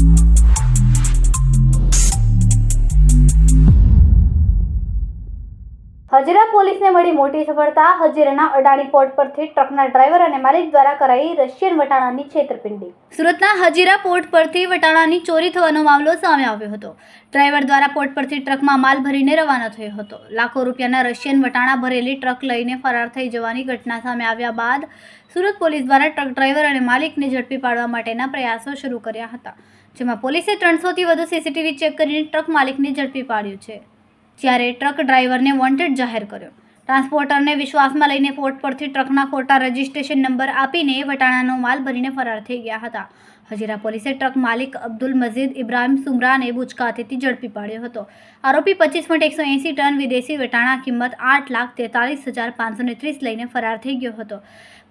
you Hazira પોલીસને મળી મોટી સફળતા. હજીરાના અડાણી પોર્ટ પરથી ટ્રકના ડ્રાઈવર અને માલિક દ્વારા કરાઈ રશિયન વટાણાની છેતરપિંડી. સુરતના હજીરા પોર્ટ પરથી વટાણાની ચોરી થવાનો મામલો સામે આવ્યો હતો. ડ્રાઈવર દ્વારા પોર્ટ પરથી ટ્રકમાં માલ ભરીને રવાના થયો હતો. લાખો રૂપિયાના રશિયન વટાણા ભરેલી ટ્રક લઈને ફરાર થઈ જવાની ઘટના સામે આવ્યા બાદ સુરત પોલીસ દ્વારા ટ્રક ડ્રાઈવર અને માલિકને ઝડપી પાડવા માટેના પ્રયાસો શરૂ કર્યા હતા, જેમાં પોલીસે ત્રણસોથી વધુ સીસીટીવી ચેક કરીને ટ્રક માલિકને ઝડપી પાડ્યું છે. જ્યારે ટ્રક ડ્રાઈવરને વોન્ટેડ જાહેર કર્યો. ટ્રાન્સપોર્ટરને વિશ્વાસમાં લઈને પોર્ટ પરથી ટ્રકના ખોટા રજિસ્ટ્રેશન નંબર આપીને વટાણાનો માલ ભરીને ફરાર થઈ ગયા હતા. હજીરા પોલીસે ટ્રક માલિક અબ્દુલ મજીદ ઇબ્રાહિમ સુમરાને ભુજ ઝડપી પાડ્યો હતો. આરોપી પચીસ પોઈન્ટ એકસો એંસી ટન વિદેશી વેટાણા કિંમત આઠ લાખ તેતાલીસ હજાર પાંચસો ને ત્રીસ લઈને ફરાર થઈ ગયો હતો.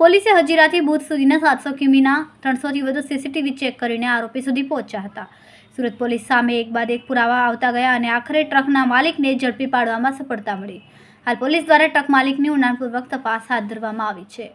પોલીસે હજીરાથી ભુજ સુધીના સાતસો કિમીના ત્રણસોથી વધુ સીસીટીવી ચેક કરીને આરોપી સુધી પહોંચ્યા હતા. સુરત પોલીસ સામે એક બાદ એક પુરાવા આવતા ગયા અને આખરે ટ્રકના માલિકને ઝડપી પાડવામાં સફળતા મળી. હાલ પોલીસ દ્વારા ટ્રક માલિકની ઊંડાણપૂર્વક તપાસ હાથ ધરવામાં આવી છે.